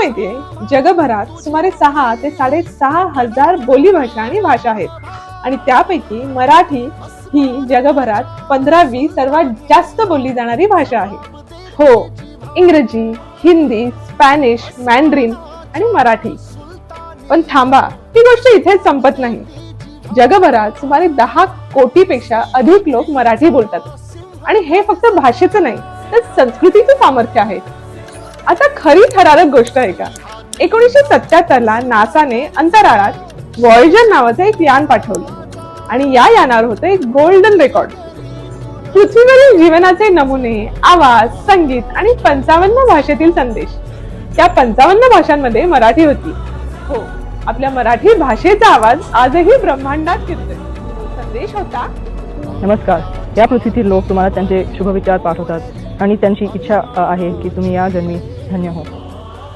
माहितीये जगभरात सुमारे सहा ते साडेसहा हजार बोलीभाषा आणि भाषा आहेत. आणि त्यापैकी मराठी ही जगभरात पंधरावी सर्वात जास्त बोलली जाणारी भाषा आहे. हो इंग्रजी हिंदी स्पॅनिश मॅन्ड्रिन आणि मराठी. पण थांबा ही गोष्ट इथेच संपत नाही. जगभरात सुमारे दहा कोटीपेक्षा अधिक लोक मराठी बोलतात. आणि हे फक्त भाषेचं नाही तर संस्कृतीचं सामर्थ्य आहे. आता खरी थरारक गोष्ट आहे का? एकोणीसशे सत्याहत्तर ला नासाने अंतराळात वॉयजर नावाचं एक यान पाठवलं. आणि या यानावर होतं एक गोल्डन रेकॉर्ड पृथ्वीवरील जीवनाचे नमुने आवाज संगीत आणि पंचावन्न भाषेतील संदेश. त्या पंचावन्न भाषांमध्ये मराठी होती. हो आपल्या मराठी भाषेचा आवाज आजही ब्रह्मांडात फिरतोय. संदेश होता? नमस्कार. या पृथ्वीतील लोक तुम्हाला त्यांचे शुभविचार पाठवतात आणि त्यांची इच्छा आहे की तुम्ही या जन्मी 看见好